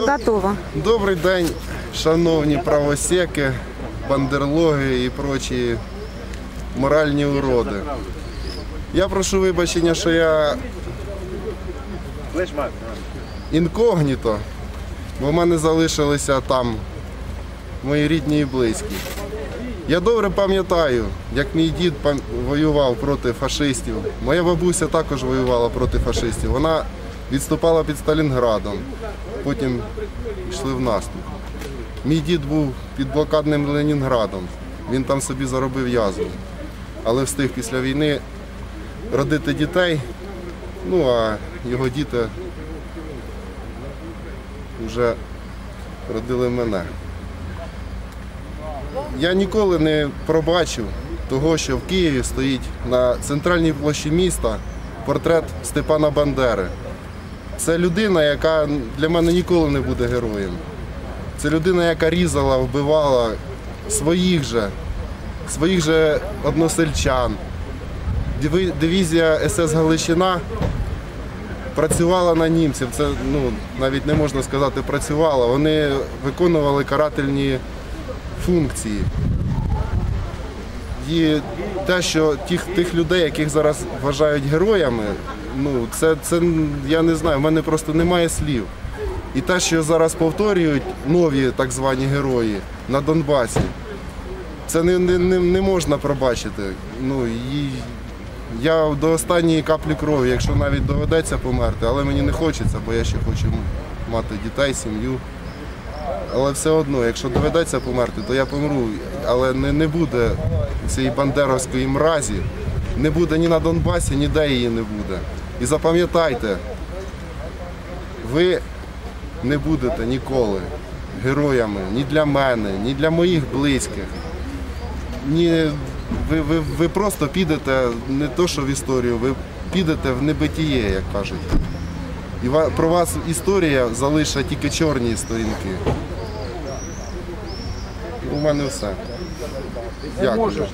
Готово. Добрий день, шановні правосеки, бандерлоги і прочі моральні уроди. Я прошу вибачення, що я інкогніто, бо в мене залишилися там мої рідні і близькі. Я добре пам'ятаю, як мій дід воював проти фашистів. Моя бабуся також воювала проти фашистів. Вона відступала під Сталінградом, потім йшли в наступ. Мій дід був під блокадним Ленінградом. Він там собі заробив язву. Але встиг після війни родити дітей. Ну а його діти вже родили мене. Я ніколи не пробачив того, що в Києві стоїть на центральній площі міста портрет Степана Бандери. Це людина, яка для мене ніколи не буде героєм. Це людина, яка різала, вбивала своїх же, своїх же односельчан. Дивізія СС Галичина працювала на німців. Це ну, навіть не можна сказати працювала. Вони виконували карательні функції. І те, що тих, тих людей, яких зараз вважають героями, ну це, це я не знаю, в мене просто немає слів. І те, що зараз повторюють нові так звані герої на Донбасі, це не, не, не, можна пробачити. Ну, і я до останньої каплі крові, якщо навіть доведеться померти, але мені не хочеться, бо я ще хочу мати дітей, сім'ю. Але все одно, якщо доведеться померти, то я помру. Але не, не буде цієї бандеровської мразі, не буде ні на Донбасі, ніде її не буде. І запам'ятайте, ви не будете ніколи героями ні для мене, ні для моїх близьких. Ні, ви, ви, ви просто підете не то, що в історію, ви підете в небитіє, як кажуть. І про вас історія залишить тільки чорні сторінки. У мене все. Дякую.